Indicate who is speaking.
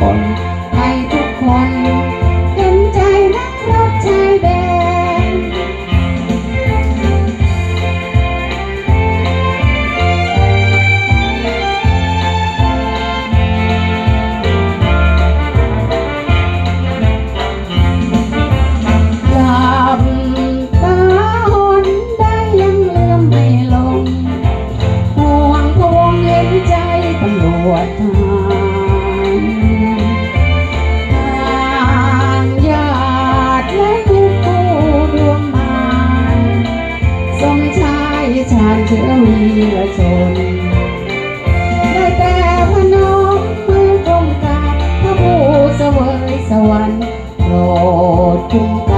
Speaker 1: Und เชื่อมีละชนได้แต่มโนมือคงกาพระผู้เสวยสวรรค์โปรดคุ้มกัน